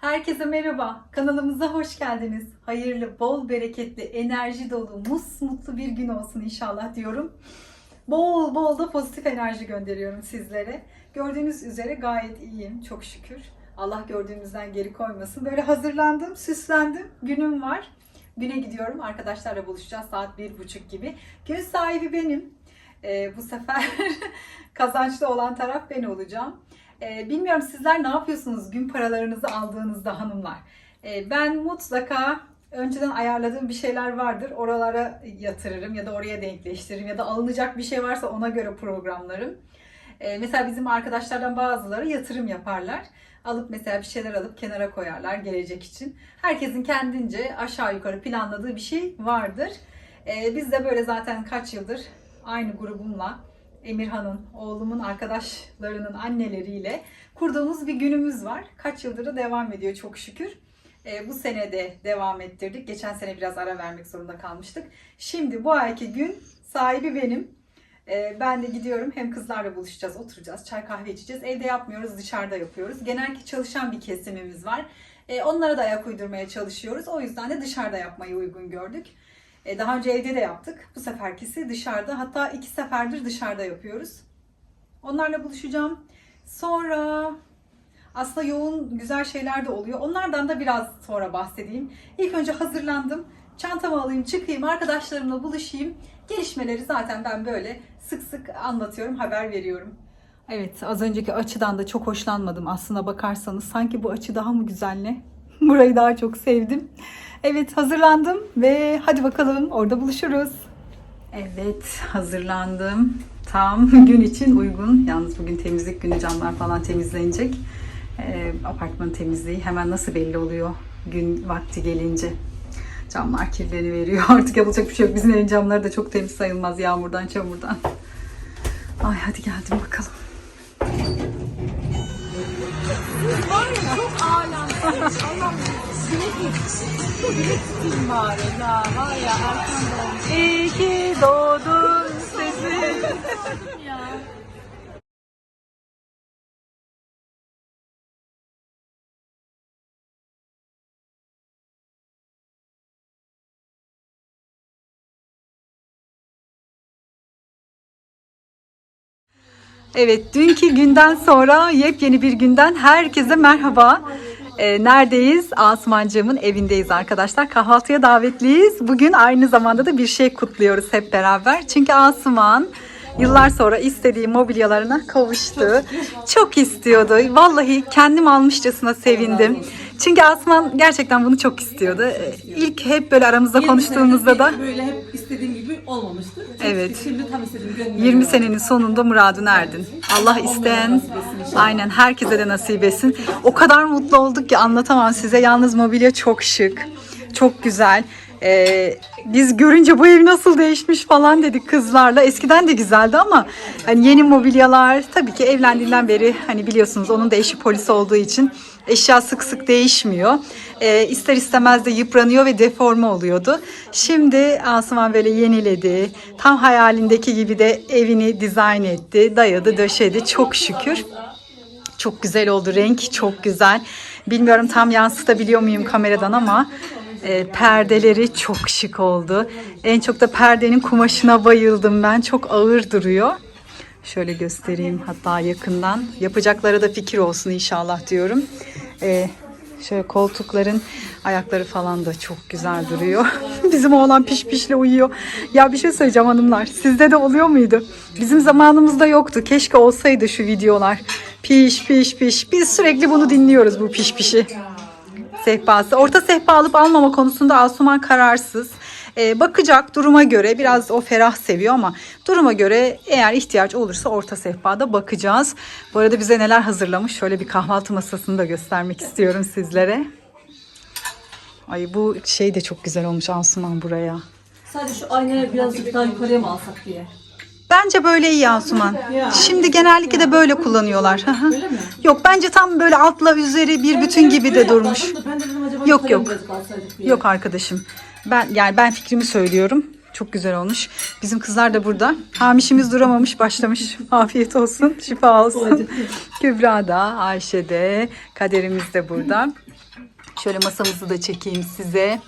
Herkese merhaba. Kanalımıza hoş geldiniz. Hayırlı, bol bereketli, enerji dolu, musmutlu bir gün olsun inşallah diyorum. Bol bol da pozitif enerji gönderiyorum sizlere. Gördüğünüz üzere gayet iyiyim çok şükür. Allah gördüğümüzden geri koymasın. Böyle hazırlandım, süslendim. Günüm var. Güne gidiyorum. Arkadaşlarla buluşacağız saat bir buçuk gibi. Gün sahibi benim. Ee, bu sefer kazançlı olan taraf ben olacağım. Ee, bilmiyorum sizler ne yapıyorsunuz gün paralarınızı aldığınızda hanımlar? Ee, ben mutlaka önceden ayarladığım bir şeyler vardır. Oralara yatırırım ya da oraya denkleştiririm ya da alınacak bir şey varsa ona göre programlarım. Ee, mesela bizim arkadaşlardan bazıları yatırım yaparlar. Alıp mesela bir şeyler alıp kenara koyarlar gelecek için. Herkesin kendince aşağı yukarı planladığı bir şey vardır. Ee, biz de böyle zaten kaç yıldır aynı grubumla Emirhan'ın, oğlumun arkadaşlarının anneleriyle kurduğumuz bir günümüz var. Kaç yıldır da devam ediyor çok şükür. Ee, bu sene de devam ettirdik. Geçen sene biraz ara vermek zorunda kalmıştık. Şimdi bu ayki gün sahibi benim. Ee, ben de gidiyorum hem kızlarla buluşacağız, oturacağız, çay kahve içeceğiz. Evde yapmıyoruz, dışarıda yapıyoruz. Genellikle çalışan bir kesimimiz var. Ee, onlara da ayak uydurmaya çalışıyoruz. O yüzden de dışarıda yapmayı uygun gördük. Ee, daha önce evde de yaptık. Bu seferkisi dışarıda. Hatta iki seferdir dışarıda yapıyoruz. Onlarla buluşacağım. Sonra aslında yoğun güzel şeyler de oluyor. Onlardan da biraz sonra bahsedeyim. İlk önce hazırlandım. Çantamı alayım, çıkayım, arkadaşlarımla buluşayım. Gelişmeleri zaten ben böyle sık sık anlatıyorum, haber veriyorum. Evet, az önceki açıdan da çok hoşlanmadım aslına bakarsanız. Sanki bu açı daha mı güzel ne? Burayı daha çok sevdim. Evet, hazırlandım ve hadi bakalım orada buluşuruz. Evet, hazırlandım. Tam gün için uygun. Yalnız bugün temizlik günü camlar falan temizlenecek. Ee, apartman temizliği hemen nasıl belli oluyor gün vakti gelince. Camlar kirleniveriyor. Artık yapılacak bir şey yok. Bizim evin camları da çok temiz sayılmaz yağmurdan, çamurdan. Ay hadi geldim bakalım. Tutayım bari. Ya var ya Erkan doğmuş. İyi ki doğdun sesi. ya. Evet, dünkü günden sonra yepyeni bir günden herkese merhaba. Ee, neredeyiz? Asumancığımın evindeyiz arkadaşlar. Kahvaltıya davetliyiz. Bugün aynı zamanda da bir şey kutluyoruz hep beraber. Çünkü Asuman yıllar sonra istediği mobilyalarına kavuştu. Çok istiyordu. Vallahi kendim almışçasına sevindim. Çünkü Asuman gerçekten bunu çok istiyordu. İlk hep böyle aramızda konuştuğumuzda da Böyle hep istediğim gibi olmamıştı. Evet. Şimdi tam istediğim gönlüme 20 göre. senenin sonunda muradına erdin. Allah isteyen aynen herkese de nasip etsin. O kadar mutlu olduk ki anlatamam size. Yalnız mobilya çok şık. Çok güzel. Ee, biz görünce bu ev nasıl değişmiş falan dedik kızlarla. Eskiden de güzeldi ama hani yeni mobilyalar tabii ki evlendiğinden beri hani biliyorsunuz onun da eşi polis olduğu için eşya sık sık değişmiyor. Ee, ister istemez de yıpranıyor ve deforme oluyordu. Şimdi Asuman böyle yeniledi. Tam hayalindeki gibi de evini dizayn etti. Dayadı, döşedi. Çok şükür. Çok güzel oldu. Renk çok güzel. Bilmiyorum tam yansıtabiliyor muyum kameradan ama e, perdeleri çok şık oldu. En çok da perdenin kumaşına bayıldım ben. Çok ağır duruyor. Şöyle göstereyim hatta yakından. Yapacaklara da fikir olsun inşallah diyorum. E, şöyle koltukların ayakları falan da çok güzel duruyor. Bizim oğlan piş pişle uyuyor. Ya bir şey söyleyeceğim hanımlar. Sizde de oluyor muydu? Bizim zamanımızda yoktu. Keşke olsaydı şu videolar. Piş piş piş. Biz sürekli bunu dinliyoruz bu piş pişi sehpası. Orta sehpa alıp almama konusunda Asuman kararsız. Ee, bakacak duruma göre biraz o ferah seviyor ama duruma göre eğer ihtiyaç olursa orta sehpada bakacağız. Bu arada bize neler hazırlamış şöyle bir kahvaltı masasını da göstermek istiyorum sizlere. Ay bu şey de çok güzel olmuş Asuman buraya. Sadece şu aynaya birazcık daha yukarıya mı alsak diye. Bence böyle iyi Asuman. Şimdi genellikle de böyle kullanıyorlar. Yok bence tam böyle altla üzeri bir bütün gibi de durmuş. Ben de acaba Yok, yukarıya yok. Yok arkadaşım. Ben yani ben fikrimi söylüyorum. Çok güzel olmuş. Bizim kızlar da burada. Hamişimiz duramamış başlamış. Afiyet olsun. Şifa olsun. Kübra da, Ayşe de, Kaderimiz de burada. Şöyle masamızı da çekeyim size.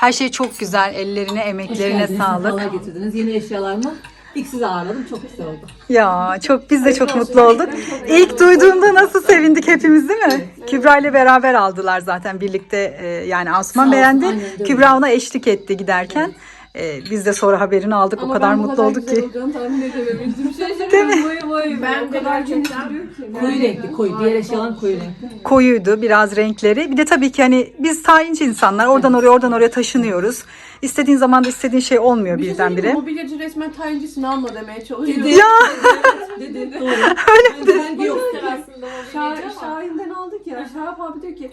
Her şey çok güzel. Ellerine, emeklerine sağlık. Halar getirdiniz. Yeni eşyalar mı? İlk sizi ağırladım. Çok güzel oldu. Ya çok biz de çok mutlu olduk. İlk duyduğumda nasıl sevindik hepimiz değil mi? Kübra ile beraber aldılar zaten birlikte e, yani Asuman Sağ olsun, beğendi. aynen öyle. Kübra ona eşlik etti giderken. E, biz de sonra haberini aldık. o kadar mutlu olduk ki. tahmin edememiştim. Şaşırdım. Vay vay. Ben o kadar gerçekten. Koyu renkli koyu. Diğer eşyalar koyu renkli. Koyuydu biraz renkleri. Bir de tabii ki hani biz tayinci insanlar oradan oraya oradan oraya taşınıyoruz. İstediğin zaman da istediğin şey olmuyor Bir şey birdenbire. mi? Mobilyacı resmen tayincisini alma demeye çalışıyor. Ya. Dedi. Doğru. Öyle Rengi yok. Şahin, Şahin'den aldık ya. Şahap abi diyor ki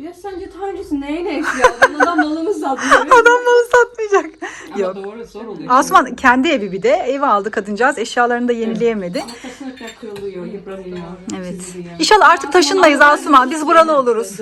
ya sence tayincisi neyine eşya? Adam malını satmıyor. Adam malı satmayacak. Yok. Doğru zor oluyor. Asuman kendi evi bir de ev aldı kadıncağız. Eşyalarını da yenileyemedi. Kırılıyor, yıpranıyor. Evet. İnşallah artık taşınmayız Asuman. Biz buralı oluruz.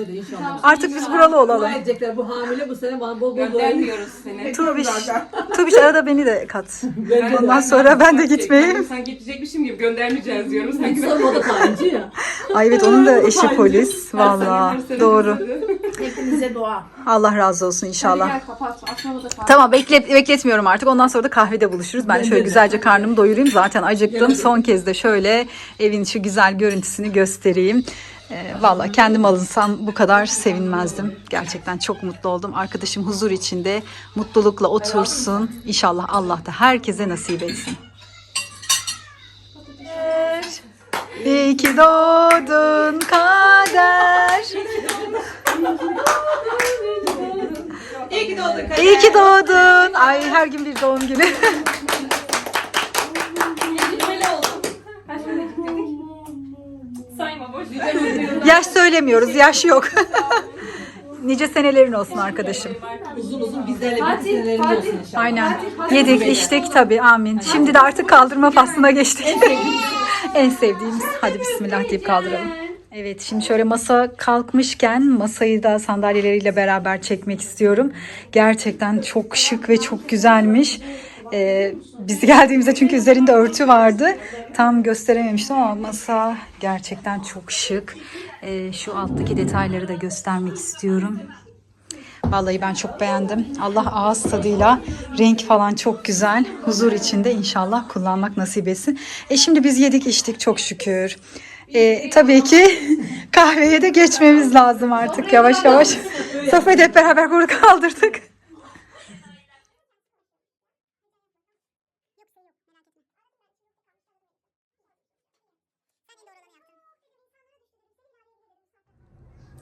Artık biz buralı olalım. Edecekler bu hamile bu sene bana bol bol edin. Göndermiyoruz seni. Tubiş, Tubiş arada beni de kat. Ondan sonra ben de gitmeyeyim. Sen gidecekmişim gibi göndermeyeceğiz diyorum. Sen Sonra o da ya. Ay evet onun da eşi polis. Valla doğru. Hepimize dua. Allah razı olsun Hadi inşallah. gel kapat. Akşama da kahve. Tamam bekle, bekletmiyorum artık. Ondan sonra da kahvede buluşuruz. Ben şöyle güzelce karnımı doyurayım. Zaten acıktım. Son kez de şöyle evin şu güzel görüntüsünü göstereyim. Ee, Valla kendim alınsam bu kadar sevinmezdim. Gerçekten çok mutlu oldum. Arkadaşım huzur içinde mutlulukla otursun. İnşallah Allah da herkese nasip etsin. İyi ki doğdun kader. İyi ki doğdun. Ay her gün bir doğum günü. Sayma boş. Yaş söylemiyoruz. Yaş yok. nice senelerin olsun arkadaşım. Uzun uzun bizlerle bir senelerin olsun inşallah. Aynen. Yedik, içtik tabii. Amin. Şimdi de artık kaldırma faslına geçtik. en sevdiğimiz. Hadi bismillah deyip kaldıralım. Evet şimdi şöyle masa kalkmışken masayı da sandalyeleriyle beraber çekmek istiyorum. Gerçekten çok şık ve çok güzelmiş. Ee, biz geldiğimizde çünkü üzerinde örtü vardı. Tam gösterememiştim ama masa gerçekten çok şık. Ee, şu alttaki detayları da göstermek istiyorum. Vallahi ben çok beğendim. Allah ağız tadıyla renk falan çok güzel. Huzur içinde inşallah kullanmak nasip etsin. E şimdi biz yedik içtik çok şükür. E, tabii ki kahveye de geçmemiz lazım artık yavaş yavaş. Da hep beraber burada kaldırdık.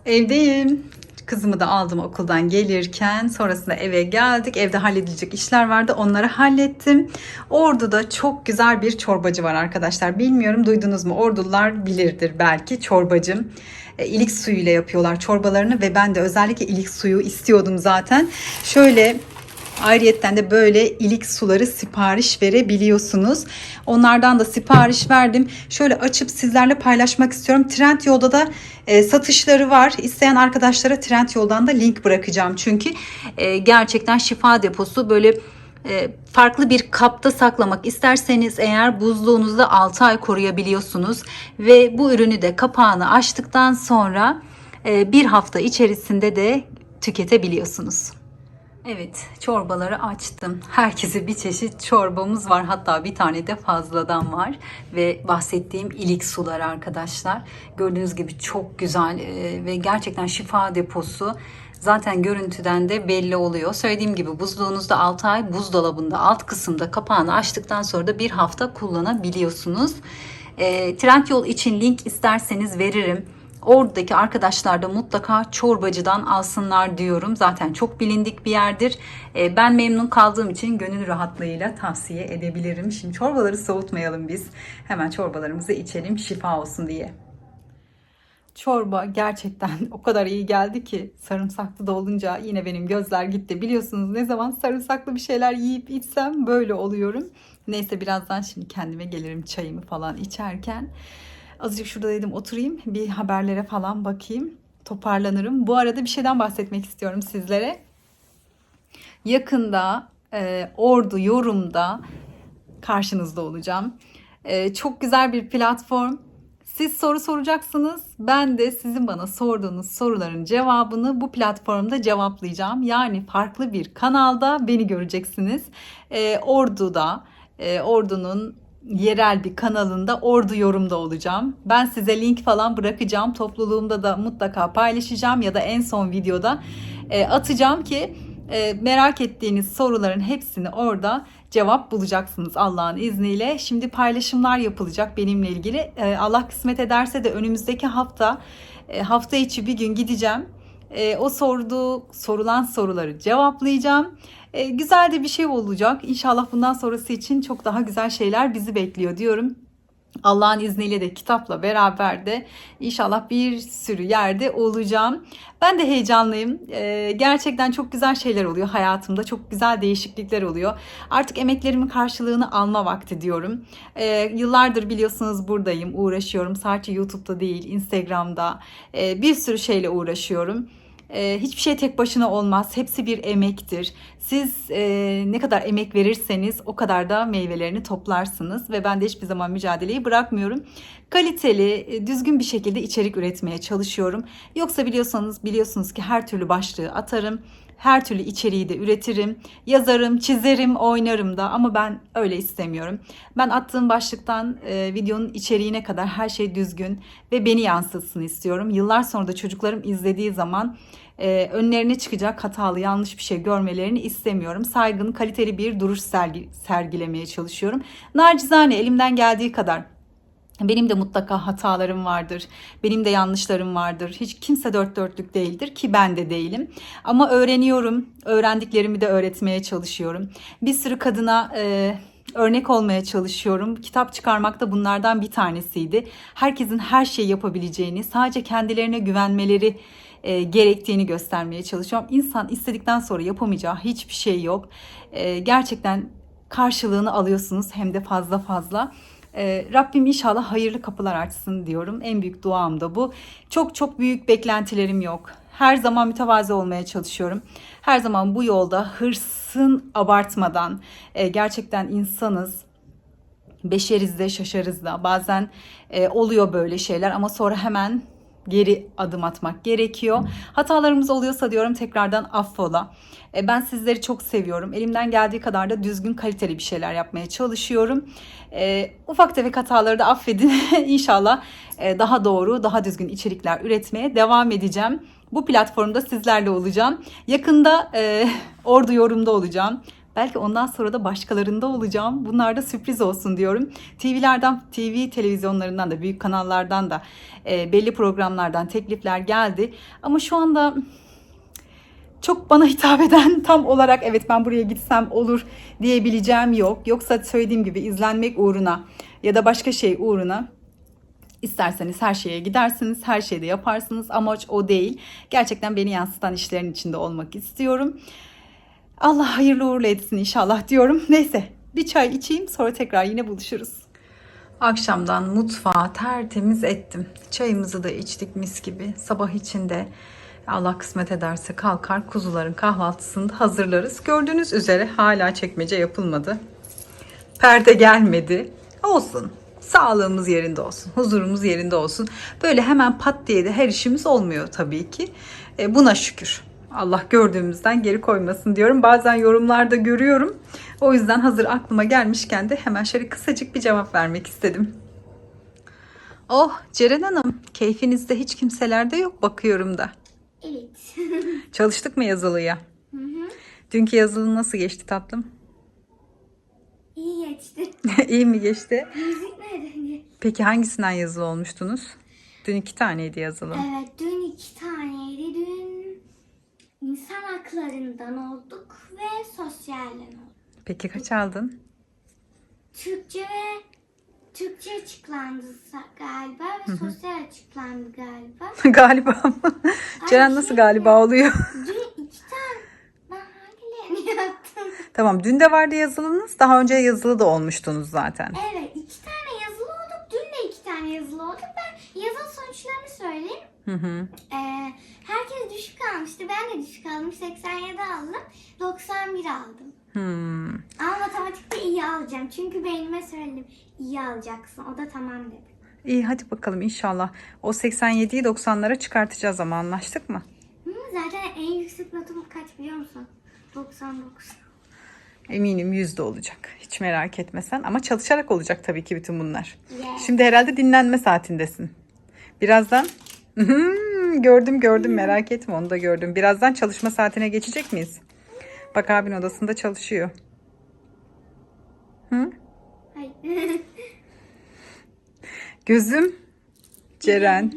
Evdeyim. Kızımı da aldım okuldan gelirken. Sonrasında eve geldik. Evde halledilecek işler vardı. Onları hallettim. Ordu'da çok güzel bir çorbacı var arkadaşlar. Bilmiyorum duydunuz mu? Ordular bilirdir belki çorbacım. E, ilik suyuyla yapıyorlar çorbalarını ve ben de özellikle ilik suyu istiyordum zaten. Şöyle Ayrıyetten de böyle ilik suları sipariş verebiliyorsunuz. Onlardan da sipariş verdim. Şöyle açıp sizlerle paylaşmak istiyorum. Trendyol'da da e, satışları var. İsteyen arkadaşlara Trendyol'dan da link bırakacağım. Çünkü e, gerçekten şifa deposu böyle e, farklı bir kapta saklamak isterseniz eğer buzluğunuzda 6 ay koruyabiliyorsunuz. Ve bu ürünü de kapağını açtıktan sonra e, bir hafta içerisinde de tüketebiliyorsunuz. Evet, çorbaları açtım. Herkese bir çeşit çorbamız var. Hatta bir tane de fazladan var. Ve bahsettiğim ilik suları arkadaşlar. Gördüğünüz gibi çok güzel e, ve gerçekten şifa deposu. Zaten görüntüden de belli oluyor. Söylediğim gibi buzluğunuzda 6 ay, buzdolabında alt kısımda kapağını açtıktan sonra da bir hafta kullanabiliyorsunuz. E, Trendyol için link isterseniz veririm. Oradaki arkadaşlar da mutlaka çorbacıdan alsınlar diyorum. Zaten çok bilindik bir yerdir. Ee, Ben memnun kaldığım için gönül rahatlığıyla tavsiye edebilirim. Şimdi çorbaları soğutmayalım biz. Hemen çorbalarımızı içelim şifa olsun diye. Çorba gerçekten o kadar iyi geldi ki sarımsaklı da olunca yine benim gözler gitti. Biliyorsunuz ne zaman sarımsaklı bir şeyler yiyip içsem böyle oluyorum. Neyse birazdan şimdi kendime gelirim çayımı falan içerken. Azıcık şurada dedim oturayım bir haberlere falan bakayım. Toparlanırım. Bu arada bir şeyden bahsetmek istiyorum sizlere. Yakında e, Ordu Yorum'da karşınızda olacağım. E, çok güzel bir platform. Siz soru soracaksınız. Ben de sizin bana sorduğunuz soruların cevabını bu platformda cevaplayacağım. Yani farklı bir kanalda beni göreceksiniz. E, Ordu'da, e, Ordu'nun yerel bir kanalında Ordu Yorum'da olacağım. Ben size link falan bırakacağım. Topluluğumda da mutlaka paylaşacağım ya da en son videoda e, atacağım ki e, merak ettiğiniz soruların hepsini orada cevap bulacaksınız Allah'ın izniyle. Şimdi paylaşımlar yapılacak benimle ilgili. E, Allah kısmet ederse de önümüzdeki hafta e, hafta içi bir gün gideceğim. E, o sorduğu sorulan soruları cevaplayacağım. E, güzel de bir şey olacak. İnşallah bundan sonrası için çok daha güzel şeyler bizi bekliyor diyorum. Allah'ın izniyle de kitapla beraber de inşallah bir sürü yerde olacağım. Ben de heyecanlıyım. Ee, gerçekten çok güzel şeyler oluyor hayatımda. Çok güzel değişiklikler oluyor. Artık emeklerimin karşılığını alma vakti diyorum. Ee, yıllardır biliyorsunuz buradayım, uğraşıyorum. Sadece YouTube'da değil, Instagram'da Ee, bir sürü şeyle uğraşıyorum. Ee, hiçbir şey tek başına olmaz. Hepsi bir emektir. Siz e, ne kadar emek verirseniz o kadar da meyvelerini toplarsınız ve ben de hiçbir zaman mücadeleyi bırakmıyorum. Kaliteli, e, düzgün bir şekilde içerik üretmeye çalışıyorum. Yoksa biliyorsanız biliyorsunuz ki her türlü başlığı atarım. Her türlü içeriği de üretirim. Yazarım, çizerim, oynarım da ama ben öyle istemiyorum. Ben attığım başlıktan e, videonun içeriğine kadar her şey düzgün ve beni yansıtsın istiyorum. Yıllar sonra da çocuklarım izlediği zaman e, önlerine çıkacak hatalı yanlış bir şey görmelerini istemiyorum. Saygın kaliteli bir duruş sergi, sergilemeye çalışıyorum. Nacizane elimden geldiği kadar benim de mutlaka hatalarım vardır. Benim de yanlışlarım vardır. Hiç kimse dört dörtlük değildir ki ben de değilim. Ama öğreniyorum. Öğrendiklerimi de öğretmeye çalışıyorum. Bir sürü kadına e, örnek olmaya çalışıyorum. Kitap çıkarmak da bunlardan bir tanesiydi. Herkesin her şeyi yapabileceğini, sadece kendilerine güvenmeleri e, gerektiğini göstermeye çalışıyorum. İnsan istedikten sonra yapamayacağı hiçbir şey yok. E, gerçekten karşılığını alıyorsunuz hem de fazla fazla. Ee, Rabbim inşallah hayırlı kapılar açsın diyorum. En büyük duam da bu. Çok çok büyük beklentilerim yok. Her zaman mütevazi olmaya çalışıyorum. Her zaman bu yolda hırsın abartmadan e, gerçekten insanız. Beşeriz de şaşarız da. Bazen e, oluyor böyle şeyler ama sonra hemen geri adım atmak gerekiyor. Hatalarımız oluyorsa diyorum tekrardan affola. E, ben sizleri çok seviyorum. Elimden geldiği kadar da düzgün kaliteli bir şeyler yapmaya çalışıyorum. E, ufak tefek hataları da affedin. İnşallah e, daha doğru, daha düzgün içerikler üretmeye devam edeceğim. Bu platformda sizlerle olacağım. Yakında e, Ordu Yorum'da olacağım. Belki ondan sonra da başkalarında olacağım. Bunlar da sürpriz olsun diyorum. TV'lerden, TV televizyonlarından da, büyük kanallardan da e, belli programlardan teklifler geldi. Ama şu anda çok bana hitap eden tam olarak evet ben buraya gitsem olur diyebileceğim yok. Yoksa söylediğim gibi izlenmek uğruna ya da başka şey uğruna İsterseniz her şeye gidersiniz, her şeyde yaparsınız. Amaç o değil. Gerçekten beni yansıtan işlerin içinde olmak istiyorum. Allah hayırlı uğurlu etsin inşallah diyorum. Neyse bir çay içeyim sonra tekrar yine buluşuruz. Akşamdan mutfağı tertemiz ettim. Çayımızı da içtik mis gibi. Sabah içinde Allah kısmet ederse kalkar kuzuların kahvaltısını da hazırlarız. Gördüğünüz üzere hala çekmece yapılmadı. Perde gelmedi. Olsun. Sağlığımız yerinde olsun. Huzurumuz yerinde olsun. Böyle hemen pat diye de her işimiz olmuyor tabii ki. E, buna şükür. Allah gördüğümüzden geri koymasın diyorum. Bazen yorumlarda görüyorum. O yüzden hazır aklıma gelmişken de hemen şöyle kısacık bir cevap vermek istedim. Oh Ceren Hanım, keyfinizde hiç kimselerde yok bakıyorum da. Evet. Çalıştık mı yazılıya? Dünkü yazılı nasıl geçti tatlım? İyi geçti. İyi mi geçti? Müzik nereden? Peki hangisinden yazılı olmuştunuz? Dün iki taneydi yazılı. Evet dün iki taneydi. Haklarından olduk ve sosyalden olduk. Peki kaç aldın? Türkçe ve Türkçe açıklandı galiba ve sosyal açıklandı galiba. galiba mı? Ceren nasıl galiba oluyor? Dün iki tane ben hangilerini yaptım? tamam dün de vardı yazılınız. Daha önce yazılı da olmuştunuz zaten. Evet iki tane yazılı olduk. Dün de iki tane yazılı olduk. Ben yazılı sonuçlarını söyleyeyim. Hı hı. Ee, herkes düşük almıştı. Ben de düşük aldım. 87 aldım. 91 aldım. Hmm. Ama matematikte iyi alacağım. Çünkü beynime söyledim. İyi alacaksın. O da tamam dedi. İyi hadi bakalım inşallah. O 87'yi 90'lara çıkartacağız ama anlaştık mı? Hı, zaten en yüksek notum kaç biliyor musun? 99. Eminim yüzde olacak. Hiç merak etme sen. Ama çalışarak olacak tabii ki bütün bunlar. Yes. Şimdi herhalde dinlenme saatindesin. Birazdan Hmm, gördüm gördüm merak etme onu da gördüm. Birazdan çalışma saatine geçecek miyiz? Bak abin odasında çalışıyor. Hı? Hayır. Gözüm Ceren.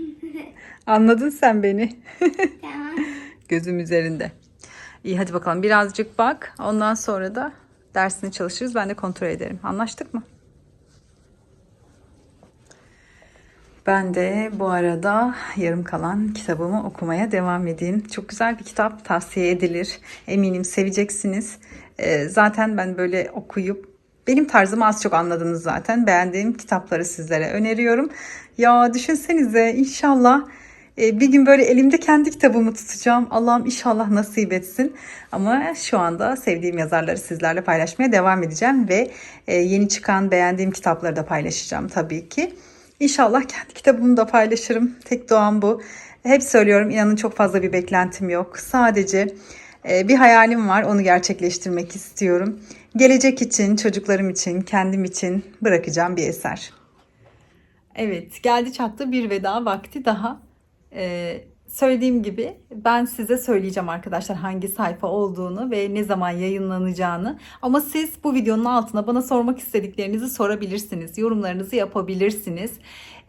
Anladın sen beni. tamam. Gözüm üzerinde. İyi hadi bakalım birazcık bak. Ondan sonra da dersini çalışırız. Ben de kontrol ederim. Anlaştık mı? Ben de bu arada yarım kalan kitabımı okumaya devam edeyim. Çok güzel bir kitap tavsiye edilir. Eminim seveceksiniz. Ee, zaten ben böyle okuyup benim tarzımı az çok anladınız zaten. Beğendiğim kitapları sizlere öneriyorum. Ya düşünsenize inşallah e, bir gün böyle elimde kendi kitabımı tutacağım. Allah'ım inşallah nasip etsin. Ama şu anda sevdiğim yazarları sizlerle paylaşmaya devam edeceğim ve e, yeni çıkan beğendiğim kitapları da paylaşacağım tabii ki. İnşallah kendi kitabımı da paylaşırım. Tek duam bu. Hep söylüyorum inanın çok fazla bir beklentim yok. Sadece e, bir hayalim var. Onu gerçekleştirmek istiyorum. Gelecek için, çocuklarım için, kendim için bırakacağım bir eser. Evet, geldi çattı bir veda vakti daha. Ee, söylediğim gibi ben size söyleyeceğim arkadaşlar hangi sayfa olduğunu ve ne zaman yayınlanacağını. Ama siz bu videonun altına bana sormak istediklerinizi sorabilirsiniz. Yorumlarınızı yapabilirsiniz.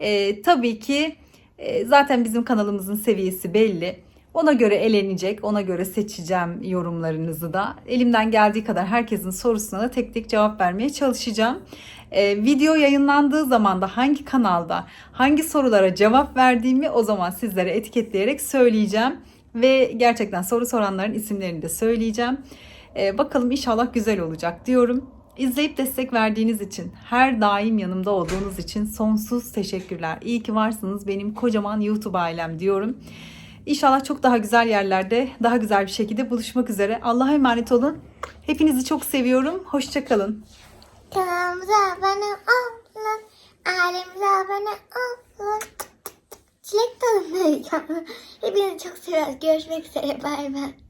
Ee, tabii ki e, zaten bizim kanalımızın seviyesi belli. Ona göre elenecek, ona göre seçeceğim yorumlarınızı da. Elimden geldiği kadar herkesin sorusuna da tek tek cevap vermeye çalışacağım. Ee, video yayınlandığı zaman da hangi kanalda hangi sorulara cevap verdiğimi o zaman sizlere etiketleyerek söyleyeceğim. Ve gerçekten soru soranların isimlerini de söyleyeceğim. Ee, bakalım inşallah güzel olacak diyorum. İzleyip destek verdiğiniz için, her daim yanımda olduğunuz için sonsuz teşekkürler. İyi ki varsınız benim kocaman YouTube ailem diyorum. İnşallah çok daha güzel yerlerde, daha güzel bir şekilde buluşmak üzere. Allah'a emanet olun. Hepinizi çok seviyorum. Hoşçakalın. Kanalımıza abone olun. Ailemize abone olun. Çilek tadındayız. Hepinizi çok seviyoruz. Görüşmek üzere. Bay bay.